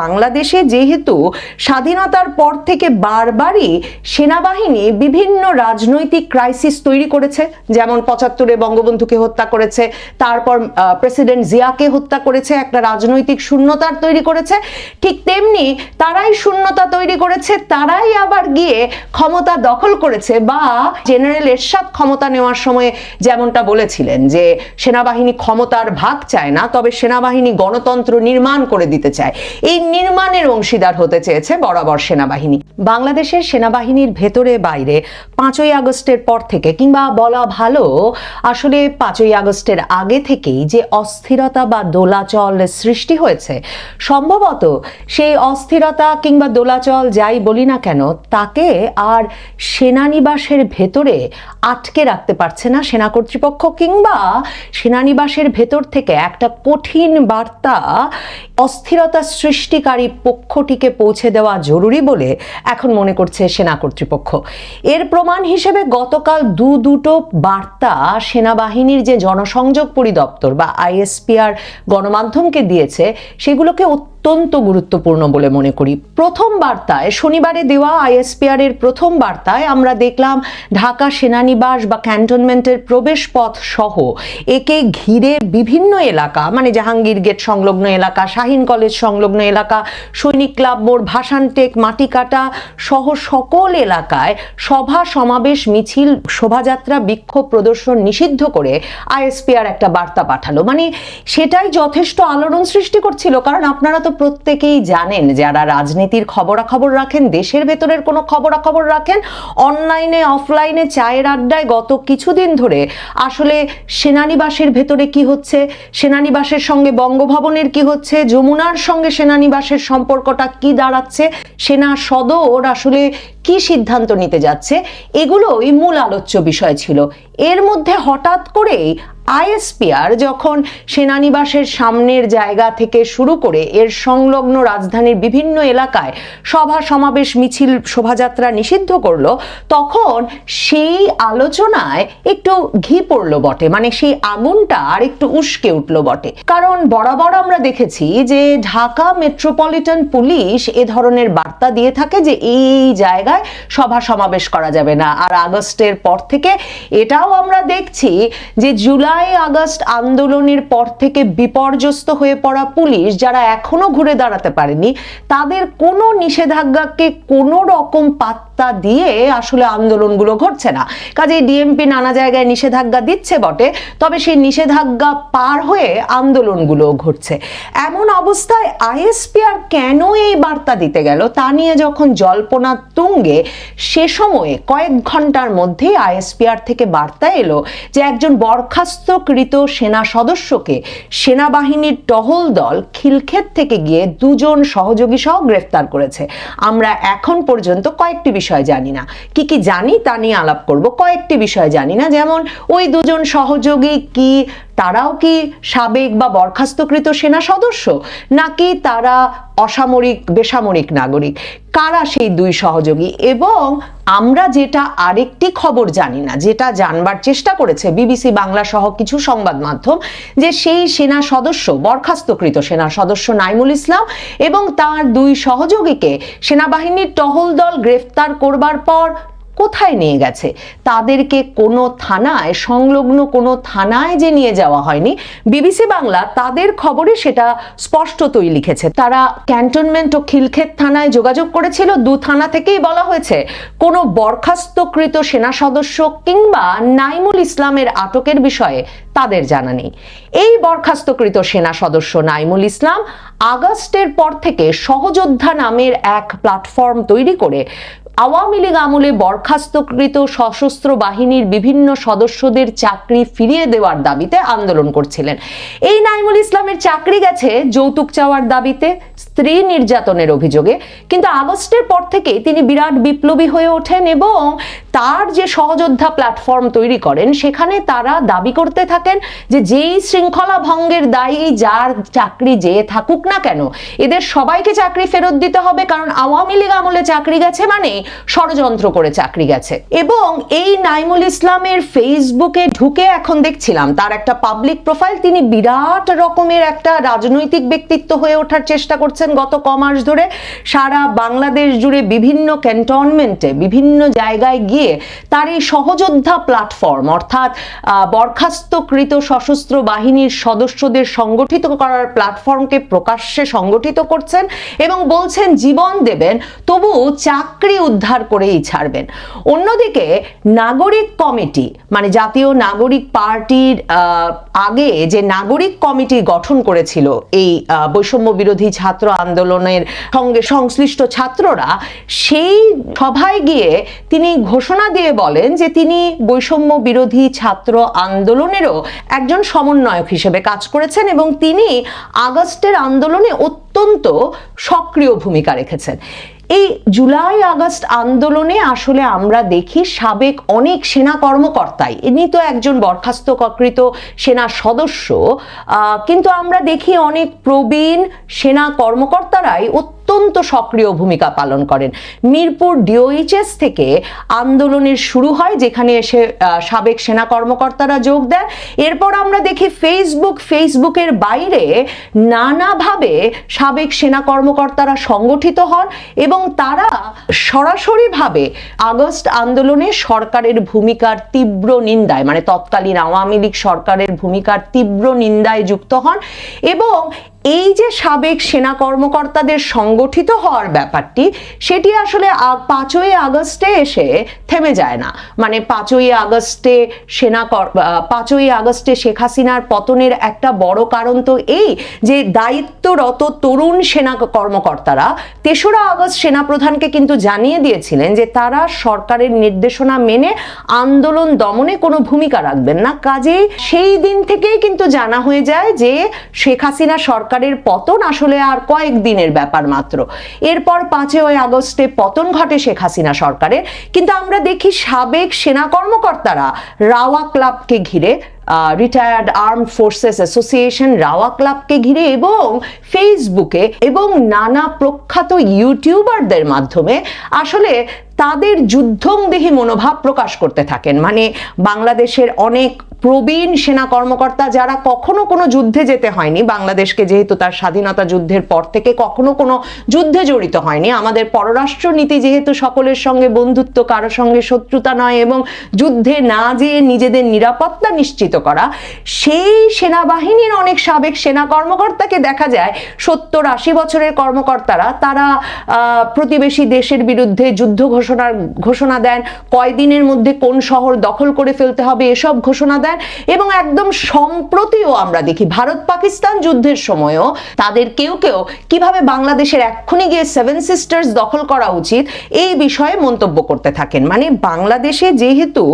বাংলাদেশে যেহেতু স্বাধীনতার পর থেকে বারবারই সেনাবাহিনী বিভিন্ন রাজনৈতিক ক্রাইসিস তৈরি করেছে, যেমন পঁচাত্তরে বঙ্গবন্ধুকে হত্যা করেছে, তারপর প্রেসিডেন্ট জিয়াকে হত্যা করেছে, একটা রাজনৈতিক শূন্যতার তৈরি করেছে, ঠিক তেমনি তারাই শূন্যতা তৈরি করেছে, তারাই আবার গিয়ে ক্ষমতা দখল করেছে বা জেনারেল এরশাদ ক্ষমতা নেওয়ার সময় যেমনটা বলেছিলেন যে সেনাবাহিনী ক্ষমতার ভাগ চায় না, তবে সেনাবাহিনী গণতন্ত্র নির্মাণ করে দিতে চায়। এই নির্মাণের অংশীদার হতে চেয়েছে বরাবর সেনাবাহিনী। বাংলাদেশের সেনাবাহিনীর ভেতরে বাইরে পাঁচই আগস্টের পর থেকে কিংবা বলা ভালো, আসলে পাঁচই আগস্টের আগে থেকেই যে অস্থিরতা বা দোলাচল সৃষ্টি হয়েছে, সম্ভবত সেই অস্থিরতা কিংবা দোলাচল যাই বলি না কেন, তাকে আর সেনানিবাসের ভেতরে আটকে রাখতে পারছে না সেনা কর্তৃপক্ষ কিংবা সেনানিবাসের ভেতর থেকে একটা কঠিন বার্তা, অস্থিরতা সৃষ্টিকারী পক্ষটিকে পৌঁছে দেওয়া জরুরি বলে এখন মনে করছে সেনা কর্তৃপক্ষ। এর প্রমাণ হিসেবে গতকাল দু দুটো বার্তা সেনাবাহিনীর যে জনসংযোগ পরিদপ্তর বা আইএসপিআর গণমাধ্যমকে দিয়েছে, সেগুলোকে অত্যন্ত গুরুত্বপূর্ণ বলে মনে করি। প্রথম বার্তায়, শনিবারে দেওয়া আইএসপিআর এর প্রথম বার্তায় আমরা দেখলাম ঢাকা সেনানিবাস বা ক্যান্টনমেন্টের প্রবেশ পথ সহ একে ঘিরে বিভিন্ন এলাকা মানে জাহাঙ্গীর গেট সংলগ্ন এলাকা, শাহিন কলেজ সংলগ্ন এলাকা, সৈনিক ক্লাব মোড় ভাসানটেক মাটিকাটা সহ সকল এলাকায় সভা, সমাবেশ, মিছিল, শোভাযাত্রা, বিক্ষোভ প্রদর্শন নিষিদ্ধ করে আইএসপিআর একটা বার্তা পাঠালো। মানে সেটাই যথেষ্ট আলোড়ন সৃষ্টি করছিল। কারণ আপনারা তো প্রত্যেকেই জানেন, যারা রাজনীতির খবরাখবর রাখেন, দেশের ভেতরের কোনো খবরাখবর রাখেন, অনলাইনে, অফলাইনে, চায়ের আড্ডায় গত কিছুদিন ধরে আসলে সেনানিবাসের ভেতরে কি হচ্ছে, সেনানিবাসের সঙ্গে বঙ্গভবনের কি হচ্ছে, যমুনার সঙ্গে সেনানিবাসের সম্পর্কটা কি দাঁড়াচ্ছে, সেনা সদর আসলে কি সিদ্ধান্ত নিতে যাচ্ছে এগুলোই মূল আলোচ্য বিষয় ছিল। এর মধ্যে হঠাৎ করেই আইএসপিআর যখন সেনানিবাসের সামনের জায়গা থেকে শুরু করে এর সংলগ্ন রাজধানীর বিভিন্ন এলাকায় সভা, সমাবেশ, মিছিল, শোভাযাত্রা নিষিদ্ধ করল, তখন সেই আলোচনায় একটু ঘি পড়ল বটে। মানে সেই আগুনটা আর একটু উস্কে উঠল বটে। কারণ বরাবর আমরা দেখেছি যে ঢাকা মেট্রোপলিটন পুলিশ এ ধরনের বার্তা দিয়ে থাকে যে এই জায়গায় সভা, সমাবেশ করা যাবে না। আর আগস্টের পর থেকে এটাও আমরা দেখছি যে জুলাই আগস্ট আন্দোলনের পর থেকে বিপর্যস্ত হয়ে পড়া পুলিশ যারা এখনও ঘুরে দাঁড়াতে পারেনি, তাদের কোনো নিষেধাজ্ঞাকে কোনো রকম পাত্তা দিয়ে আসলে আন্দোলনগুলো ঘটছে না। কাজে ডিএমপি নানা জায়গায় নিষেধাজ্ঞা দিচ্ছে বটে, তবে সেই নিষেধাজ্ঞা পার হয়ে আন্দোলনগুলো ঘটছে। এমন অবস্থায় আইএসপিআর কেন এই বার্তা দিতে গেল, তা নিয়ে যখন জল্পনা তুঙ্গে, সে সময়ে কয়েক ঘণ্টার মধ্যেই আইএসপিআর থেকে বার্তা এলো যে একজন বরখাস্তকৃত সেনা সদস্যকে সেনাবাহিনীর টহল দল খিলক্ষেত থেকে গিয়ে দুজন সহযোগী সহ গ্রেফতার করেছে। আমরা এখন পর্যন্ত কয়েকটি বিষয় জানি না। কি কি জানি তা নিয়ে আলাপ করব, কয়েকটি বিষয় জানি না। যেমন ওই দুজন সহযোগী কি তারাও কি সাবেক বা বরখাস্তকৃত সেনা সদস্য? নাকি তারা অসামরিক, বেসামরিক নাগরিক? কারা সেই দুই সহযোগী? এবং আমরা যেটা আরেকটি খবর জানি না, যেটা জানবার চেষ্টা করেছে বিবিসি বাংলা সহ কিছু সংবাদ মাধ্যম, যে সেই সেনা সদস্য, বরখাস্তকৃত সেনা সদস্য নাইমুল ইসলাম এবং তার দুই সহযোগীকে সেনাবাহিনীর টহল দল গ্রেফতার করবার পর কোথায় নিয়ে গেছে? তাদেরকে কোনো থানায়, সংলগ্ন কোনো থানায় যে নিয়ে যাওয়া হয়নি, বিবিসি বাংলা তাদের খবরে সেটা স্পষ্টতই লিখেছে। তারা ক্যান্টনমেন্ট ও খিলক্ষেত থানায় যোগাযোগ করেছিল। দু থানা থেকেই বলা হয়েছে, কোনো বরখাস্তকৃত সেনা সদস্য কিংবা নাইমুল ইসলামের আটকের বিষয়ে তাদের জানা নেই। এই বরখাস্তকৃত সেনা সদস্য নাইমুল ইসলাম আগস্টের পর থেকে সহযোদ্ধা নামের এক প্ল্যাটফর্ম তৈরি করে আওয়ামী লীগ আমলে বরখাস্তকৃত সশস্ত্র বাহিনীর বিভিন্ন সদস্যদের চাকরি ফিরিয়ে দেওয়ার দাবিতে আন্দোলন করছিলেন। এই নাইমুল ইসলামের চাকরি গেছে যৌতুক চাওয়ার দাবিতে, স্ত্রী নির্যাতনের অভিযোগে। কিন্তু আগস্টের পর থেকে তিনি বিরাট বিপ্লবী হয়ে ওঠেন এবং তার যে সহযোদ্ধা প্ল্যাটফর্ম তৈরি করেন, সেখানে তারা দাবি করতে থাকেন যে যেই শৃঙ্খলা ভঙ্গের দায়ী, যার চাকরি যে থাকুক না কেন, এদের সবাইকে চাকরি ফেরত দিতে হবে। কারণ আওয়ামী লীগ আমলে চাকরি গেছে মানে ষড়যন্ত্র করে চাকরি গেছে। এবং এই নাইমুল ইসলামের ফেসবুকে ঢুকে এখন দেখছিলাম, তার একটা পাবলিক প্রোফাইল তিনি বিরাট রকমের একটা রাজনৈতিক ব্যক্তিত্ব হয়ে ওঠার চেষ্টা করছেন গত ক মাস ধরে। সারা বাংলাদেশ জুড়ে বিভিন্ন ক্যান্টনমেন্টে, বিভিন্ন জায়গায় গিয়ে তার এই সহযোদ্ধা প্ল্যাটফর্ম অর্থাৎ বরখাস্তকৃত সশস্ত্র বাহিনীর সদস্যদের সংগঠিত করার প্ল্যাটফর্মকে প্রকাশ্যে সংগঠিত করছেন এবং বলছেন, জীবন দেবেন তবু চাকরি উদ্ধার করেই ছাড়বেন। অন্যদিকে নাগরিক কমিটি মানে জাতীয় নাগরিক পার্টির আগে যে নাগরিক কমিটি গঠন করেছিল এই বৈষম্য বিরোধী ছাত্র আন্দোলনের সঙ্গে সংশ্লিষ্ট ছাত্ররা, সেই সভায় গিয়ে তিনি ঘোষণা দিয়ে বলেন যে তিনি বৈষম্য বিরোধী ছাত্র আন্দোলনেরও একজন সমন্বয়ক হিসেবে কাজ করেছেন এবং তিনি আগস্টের আন্দোলনে অত্যন্ত সক্রিয় ভূমিকা রেখেছেন। এই জুলাই আগস্ট আন্দোলনে আসলে আমরা দেখি সাবেক অনেক সেনা কর্মকর্তাই, ইনি তো একজন বরখাস্তকৃত সেনা সদস্য কিন্তু আমরা দেখি অনেক প্রবীণ সেনা কর্মকর্তারাই অত্যন্ত সক্রিয় ভূমিকা পালন করেন। মিরপুর ডিওইচএস থেকে আন্দোলনের শুরু হয়, যেখানে এসে সাবেক সেনা কর্মকর্তারা যোগ দেন। এরপর আমরা দেখি ফেসবুক ফেসবুকের বাইরে নানাভাবে সাবেক সেনা কর্মকর্তারা সংগঠিত হন এবং তারা সরাসরিভাবে আগস্ট আন্দোলনে সরকারের ভূমিকার তীব্র নিন্দায় মানে তৎকালীন আওয়ামী লীগ সরকারের ভূমিকার তীব্র নিন্দায় যুক্ত হন এবং এই যে সাবেক সেনা কর্মকর্তাদের সংগঠিত হওয়ার ব্যাপারটি, সেটি আসলে পাঁচই আগস্টে এসে থেমে যায় না। মানে পাঁচই আগস্টে সেনা পাঁচই আগস্টে শেখ হাসিনার পতনের একটা বড় কারণ তো এই যে দায়িত্বরত তরুণ সেনা কর্মকর্তারা, তেসরা আগস্ট সেনাপ্রধানকে কিন্তু জানিয়ে দিয়েছিলেন যে তারা সরকারের নির্দেশনা মেনে আন্দোলন দমনে কোনো ভূমিকা রাখবেন না। কাজেই সেই দিন থেকেই কিন্তু জানা হয়ে যায় যে শেখ হাসিনা সরকারের পতন আসলে আর কয়েক দিনের ব্যাপার মাত্র। এরপর পাঁচই আগস্টে পতন ঘটে শেখ হাসিনা সরকারের। কিন্তু আমরা দেখি সাবেক সেনা কর্মকর্তারা রাওয়া ক্লাবকে ঘিরে রিটায়ার্ড আর্ম ফোর্সেস অ্যাসোসিয়েশন রাওয়া ক্লাবকে ঘিরে এবং ফেসবুকে এবং নানা প্রখ্যাত ইউটিউবারদের মাধ্যমে আসলে তাদের যুদ্ধংদেহী মনোভাব প্রকাশ করতে থাকেন। মানে বাংলাদেশের অনেক প্রবীণ সেনা কর্মকর্তা যারা কখনো কোনো যুদ্ধে যেতে হয়নি, বাংলাদেশকে যেহেতু তার স্বাধীনতা যুদ্ধের পর থেকে কখনো কোনো যুদ্ধে জড়িত হয়নি, আমাদের পররাষ্ট্র নীতি যেহেতু সকলের সঙ্গে বন্ধুত্ব, কারও সঙ্গে শত্রুতা নয় এবং যুদ্ধে না যেয়ে নিজেদের নিরাপত্তা নিশ্চিত করা। সেই সেনাবাহিনীর অনেক সাবেক সেনা কর্মকর্তাকে দেখা যায়, সত্তর আশি বছরের কর্মকর্তারা, তারা প্রতিবেশী দেশের বিরুদ্ধে যুদ্ধ ঘোষণার, ঘোষণা দেন, কয়দিনের মধ্যে কোন শহর দখল করে ফেলতে হবে এসব ঘোষণা দেন এবং একদম সম্প্রতিও আমরা দেখি, ভারত পাকিস্তান যুদ্ধের সময়ও তাদের কেউ কেউ কীভাবে বাংলাদেশের এক্ষুনি গিয়ে সেভেন সিস্টার্স দখল করা উচিত এই বিষয়ে মন্তব্য করতে থাকেন। মানে বাংলাদেশে যেহেতু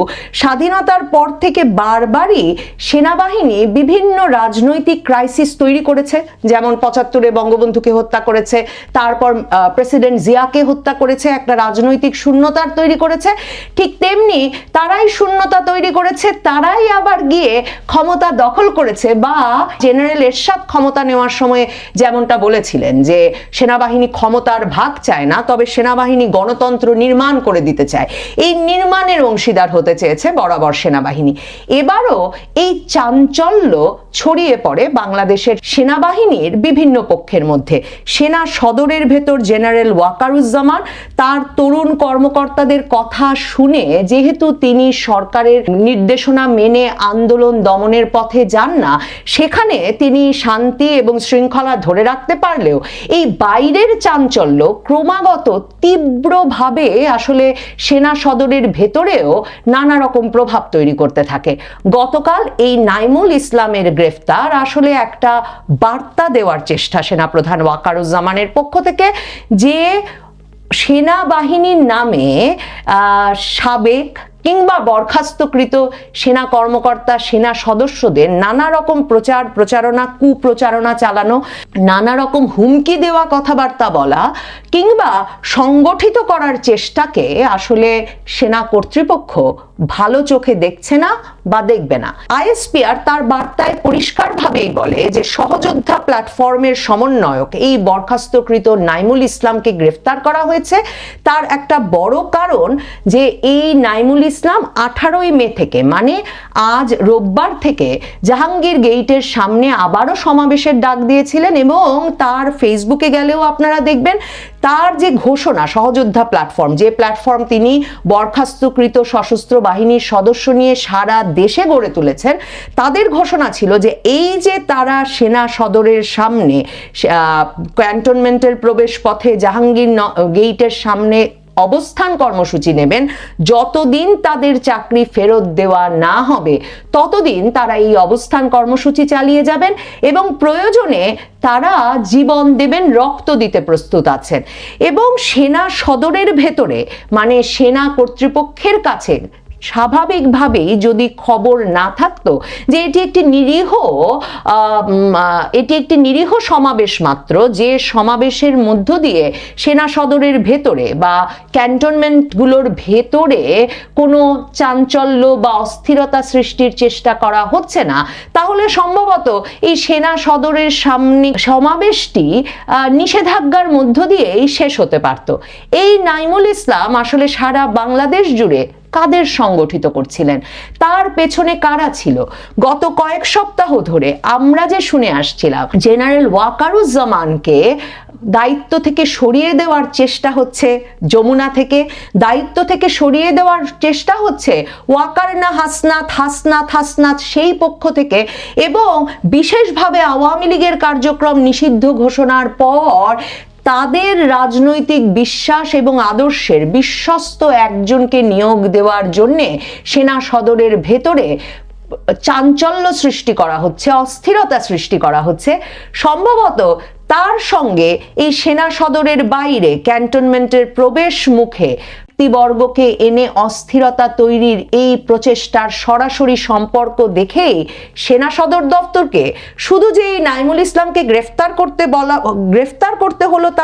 স্বাধীনতার পর থেকে বারবারই সেনাবাহিনী বিভিন্ন রাজনৈতিক ক্রাইসিস তৈরি করেছে, যেমন পঁচাত্তরে বঙ্গবন্ধুকে হত্যা করেছে, তারপর প্রেসিডেন্ট জিয়াকে হত্যা করেছে, একটা রাজনৈতিক শূন্যতার তৈরি করেছে। ঠিক তেমনি তারাই শূন্যতা তৈরি করেছে, তারাই আবার গিয়ে ক্ষমতা দখল করেছে বা জেনারেল এরশাদ ক্ষমতা নেওয়ার সময় যেমনটা বলেছিলেন যে সেনাবাহিনী ক্ষমতার ভাগ চায় না, তবে সেনাবাহিনী গণতন্ত্র নির্মাণ করে দিতে চায়। এই নির্মাণের অংশীদার হতে চেয়েছে বরাবর সেনাবাহিনী। এবারও এই চাঞ্চল্য ছড়িয়ে পড়ে বাংলাদেশের সেনাবাহিনীর বিভিন্ন পক্ষের মধ্যে। সেনা সদরের ভেতর জেনারেল ওয়াকারুজ্জামান, তার তরুণ কর্মকর্তাদের কথা শুনে যেহেতু তিনি সরকারের নির্দেশনা মেনে আন্দোলন দমনের পথে যান না, সেখানে তিনি শান্তি এবং শৃঙ্খলা ধরে রাখতে পারলেও এই বাইরের চাঞ্চল্য ক্রমাগত তীব্রভাবে আসলে সেনা সদরের ভেতরেও নানা রকম প্রভাব তৈরি করতে থাকে। গতকাল এই নাইমুল ইসলামের গ্রেফতার আসলে একটা বার্তা দেওয়ার চেষ্টা সেনাপ্রধান ওয়াকারুজ্জামানের পক্ষ থেকে যে সেনাবাহিনীর নামে সাবেক কিংবা বরখাস্তকৃত সেনা কর্মকর্তা, সেনা সদস্যদের নানা রকম প্রচার প্রচারণা, কুপ্রচারণা চালানো, নানা রকম হুমকি দেওয়া কথাবার্তা বলা, কিংবা সংগঠিত করার চেষ্টাকে আসলে সেনা কর্তৃপক্ষ ভালো চোখে দেখছে না বা দেখবে না। আইএসপিআর তার বার্তায় পরিষ্কারভাবেই বলে যে সহযোদ্ধা প্ল্যাটফর্মের সমন্বয়ক এই বরখাস্তকৃত নাইমুল ইসলামকে গ্রেফতার করা হয়েছে। তার একটা বড় কারণ যে এই নাইমুল ইসলাম আঠারোই মে থেকে মানে আজ রোববার থেকে জাহাঙ্গীর গেইটের সামনে আবারও সমাবেশের ডাক দিয়েছিলেন এবং তার ফেসবুকে গেলেও আপনারা দেখবেন তার যে ঘোষণা সহযোদ্ধা প্ল্যাটফর্ম, যে প্ল্যাটফর্ম তিনি বরখাস্তকৃত সশস্ত্র বাহিনীর সদস্য নিয়ে সারা দেশে গড়ে তুলেছেন, তাদের ঘোষণা ছিল যে এই যে তারা সেনা সদরের সামনে ক্যান্টনমেন্টের প্রবেশ পথে জাহাঙ্গীর গেইটের সামনে অবস্থান কর্মসূচি নেবেন। যতদিন তাদের চাকরি ফেরত দেওয়া না হবে, ততদিন তারা এই অবস্থান কর্মসূচি চালিয়ে যাবেন এবং প্রয়োজনে তারা জীবন দেবেন, রক্ত দিতে প্রস্তুত আছেন। এবং সেনা সদরের ভেতরে মানে সেনা কর্তৃপক্ষের কাছে স্বাভাবিকভাবেই যদি খবর না থাকতো যে এটি একটি নিরীহ এটি একটি নিরীহ সমাবেশ মাত্র, যে সমাবেশের মধ্য দিয়ে সেনা সদরের ভেতরে বা ক্যান্টনমেন্টগুলোর ভেতরে কোনো চাঞ্চল্য বা অস্থিরতা সৃষ্টির চেষ্টা করা হচ্ছে না, তাহলে সম্ভবত এই সেনা সদরের সামনে সমাবেশটি নিষেধাজ্ঞার মধ্য দিয়েই শেষ হতে পারত। এই নাইমুল ইসলাম আসলে সারা বাংলাদেশ জুড়ে কাদের সংগঠিত করছিলেন? তার পেছনে কারা ছিল? গত কয়েক সপ্তাহ ধরে আমরা যে শুনে আসছিলাম, জেনারেল ওয়াকারুজ্জামানকে দায়িত্ব থেকে সরিয়ে দেওয়ার চেষ্টা হচ্ছে যমুনা থেকে, দায়িত্ব থেকে সরিয়ে দেওয়ার চেষ্টা হচ্ছে ওয়াকারনা হাসনাত হাসনাত হাসনাত সেই পক্ষ থেকে এবং বিশেষভাবে আওয়ামী লীগের কার্যক্রম নিষিদ্ধ ঘোষণার পর তাদের রাজনৈতিক বিশ্বাস এবং আদর্শের বিশ্বস্ত একজনকে নিয়োগ দেওয়ার জন্যে সেনা সদরের ভেতরে চাঞ্চল্য সৃষ্টি করা হচ্ছে, অস্থিরতা সৃষ্টি করা হচ্ছে। সম্ভবত তার সঙ্গে এই সেনা সদরের বাইরে ক্যান্টনমেন্টের প্রবেশ মুখে ব্যক্তিবর্গকে এনে অস্থিরতা তৈরির এই প্রচেষ্টার সরাসরি সম্পর্ক দেখেই সেনা সদর দপ্তরকে শুধু যে এই নাইমুল ইসলামকে গ্রেফতার করতে বলা, গ্রেফতার করতে হলো তা